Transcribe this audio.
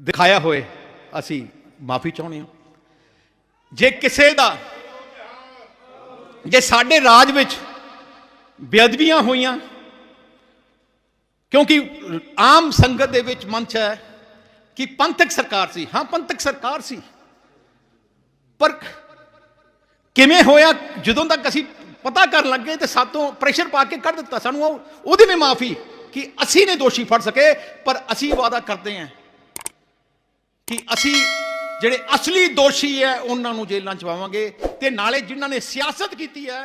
ਦਿਖਾਇਆ ਹੋਏ, ਅਸੀਂ ਮਾਫੀ ਚਾਹੁੰਦੇ ਹਾਂ। ਜੇ ਕਿਸੇ ਦਾ, ਜੇ ਸਾਡੇ ਰਾਜ ਵਿੱਚ ਬੇਅਦਬੀਆਂ ਹੋਈਆਂ, ਕਿਉਂਕਿ ਆਮ ਸੰਗਤ ਦੇ ਵਿੱਚ ਮੰਚ ਹੈ ਕਿ ਪੰਥਕ ਸਰਕਾਰ ਸੀ। ਹਾਂ, ਪੰਥਕ ਸਰਕਾਰ ਸੀ। ਪਰ ਕਿਵੇਂ ਹੋਇਆ, ਜਦੋਂ ਤੱਕ ਅਸੀਂ ਪਤਾ ਕਰਨ ਲੱਗੇ ਤੇ ਸਾਤੋਂ ਪ੍ਰੈਸ਼ਰ ਪਾ ਕੇ ਕੱਢ ਦਿੱਤਾ, ਸਾਨੂੰ ਉਹ ਉਹਦੀ ਵੀ ਮਾਫੀ ਕਿ ਅਸੀਂ ਨੇ ਦੋਸ਼ੀ ਫੜ ਸਕੇ, ਪਰ ਅਸੀਂ ਵਾਅਦਾ ਕਰਦੇ ਹਾਂ। ਕਿ ਅਸੀਂ ਜਿਹੜੇ ਅਸਲੀ ਦੋਸ਼ੀ ਹੈ, ਉਹਨਾਂ ਨੂੰ ਜੇਲ੍ਹਾਂ ਚ ਪਾਵਾਂਗੇ ਤੇ ਨਾਲੇ ਜਿਨ੍ਹਾਂ ਨੇ ਸਿਆਸਤ ਕੀਤੀ ਹੈ